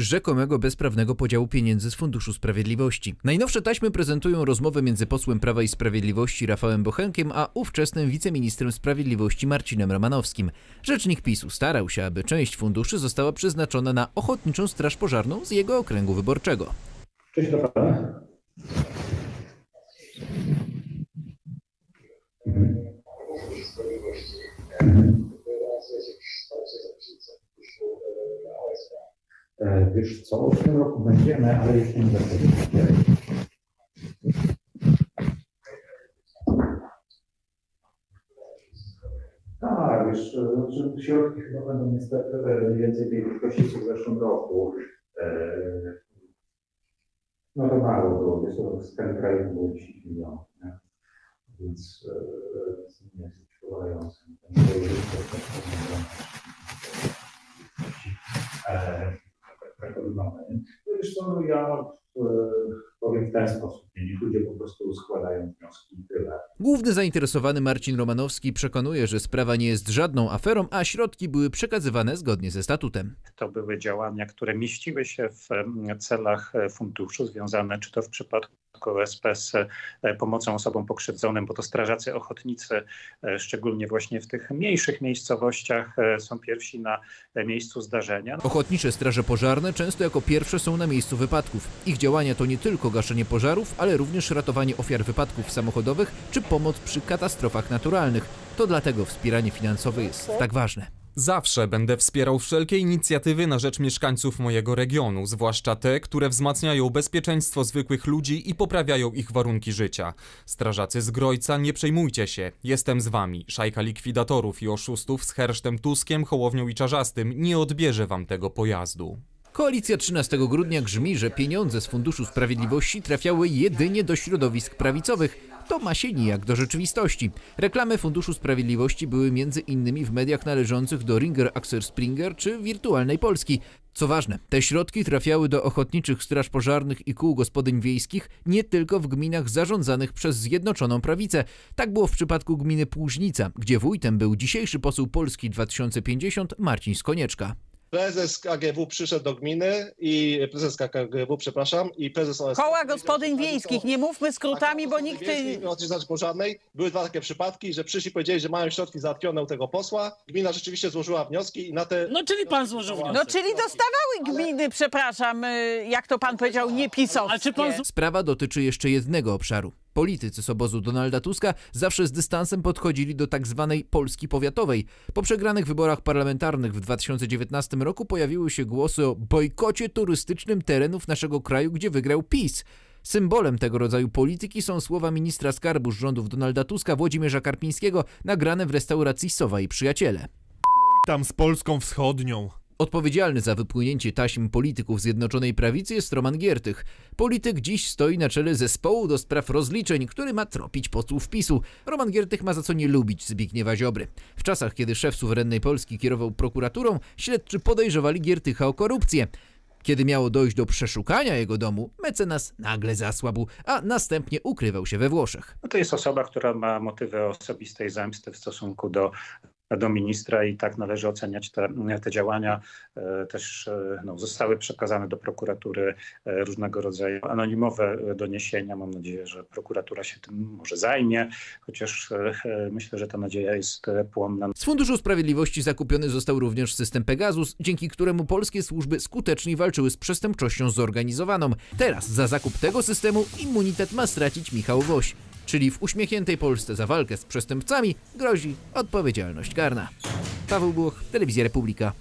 rzekomego bezprawnego podziału pieniędzy z Funduszu Sprawiedliwości. Najnowsze taśmy prezentują rozmowę między posłem Prawa i Sprawiedliwości Rafałem Bochenkiem a ówczesnym wiceministrem sprawiedliwości Marcinem Romanowskim. Rzecznik PiSu starał się, aby część funduszy została przeznaczona na Ochotniczą Straż Pożarną z jego okręgu wyborczego. Cześć Wiesz co, w tym roku będziemy, ale jeszcze nie będziemy. Tak, wiesz, że środki chyba będą niestety e, więcej tej wielkości w zeszłym roku. E, No to mało było, wiesz, to w skali kraju było 10 milionów? Więc e, nie jest przypominające. Wygląda. nie? No no ja e, powiem w ten sposób, ludzie po prostu składają wnioski i tyle. Główny zainteresowany Marcin Romanowski przekonuje, że sprawa nie jest żadną aferą, a środki były przekazywane zgodnie ze statutem. To były działania, które mieściły się w celach e, funduszu, związane czy to w przypadku OSP z e, pomocą osobom pokrzywdzonym, bo to strażacy ochotnicy, e, szczególnie właśnie w tych mniejszych miejscowościach, e, są pierwsi na miejscu zdarzenia. Ochotnicze straże pożarne często jako pierwsze są na miejscu wypadków. Ich działania to nie tylko gaszenie pożarów, ale również ratowanie ofiar wypadków samochodowych czy pomoc przy katastrofach naturalnych. To dlatego wspieranie finansowe jest tak ważne. Zawsze będę wspierał wszelkie inicjatywy na rzecz mieszkańców mojego regionu, zwłaszcza te, które wzmacniają bezpieczeństwo zwykłych ludzi i poprawiają ich warunki życia. Strażacy z Grojca, nie przejmujcie się, jestem z wami. Szajka likwidatorów i oszustów z Hersztem Tuskiem, Hołownią i Czarzastym nie odbierze wam tego pojazdu. Koalicja 13 grudnia grzmi, że pieniądze z Funduszu Sprawiedliwości trafiały jedynie do środowisk prawicowych. To ma się nijak do rzeczywistości. Reklamy Funduszu Sprawiedliwości były między innymi w mediach należących do Ringer Axel Springer czy Wirtualnej Polski. Co ważne, te środki trafiały do ochotniczych straż pożarnych i kół gospodyń wiejskich nie tylko w gminach zarządzanych przez Zjednoczoną Prawicę. Tak było w przypadku gminy Płużnica, gdzie wójtem był dzisiejszy poseł Polski 2050 Marcin Skonieczka. Prezes KGW przyszedł do gminy i prezes KGW, przepraszam, i prezes OSP. Koła powiedział, gospodyń wiejskich, nie mówmy skrótami, Tak, bo nikt... wiejskich, Pożarnej. Były dwa takie przypadki, że przyszli i powiedzieli, że mają środki załatwione u tego posła. Gmina rzeczywiście złożyła wnioski i na te... No czyli pan złożył No, wniosek. No czyli dostawały gminy, przepraszam, y, jak to pan powiedział, nie pisowskie. A czy pan z- Sprawa dotyczy jeszcze jednego obszaru. Politycy z obozu Donalda Tuska zawsze z dystansem podchodzili do tak zwanej Polski powiatowej. Po przegranych wyborach parlamentarnych w 2019 roku pojawiły się głosy o bojkocie turystycznym terenów naszego kraju, gdzie wygrał PiS. Symbolem tego rodzaju polityki są słowa ministra skarbu z rządów Donalda Tuska Włodzimierza Karpińskiego nagrane w restauracji Sowa i Przyjaciele. tam z Polską Wschodnią. Odpowiedzialny za wypłynięcie taśm polityków Zjednoczonej Prawicy jest Roman Giertych. Polityk dziś stoi na czele zespołu do spraw rozliczeń, który ma tropić posłów PiSu. Roman Giertych ma za co nie lubić Zbigniewa Ziobry. W czasach, kiedy szef suwerennej Polski kierował prokuraturą, śledczy podejrzewali Giertycha o korupcję. Kiedy miało dojść do przeszukania jego domu, mecenas nagle zasłabł, a następnie ukrywał się we Włoszech. No to jest osoba, która ma motywy osobistej zemsty w stosunku do, do ministra i tak należy oceniać te, te działania. E, Też e, no, zostały przekazane do prokuratury e, różnego rodzaju anonimowe doniesienia. Mam nadzieję, że prokuratura się tym może zajmie, chociaż myślę, że ta nadzieja jest płonna. Z Funduszu Sprawiedliwości zakupiony został również system Pegasus, dzięki któremu polskie służby skutecznie walczyły z przestępczością zorganizowaną. Teraz za zakup tego systemu immunitet ma stracić Michał Woś. Czyli w uśmiechniętej Polsce za walkę z przestępcami grozi odpowiedzialność karna. Paweł Buch, Telewizja Republika.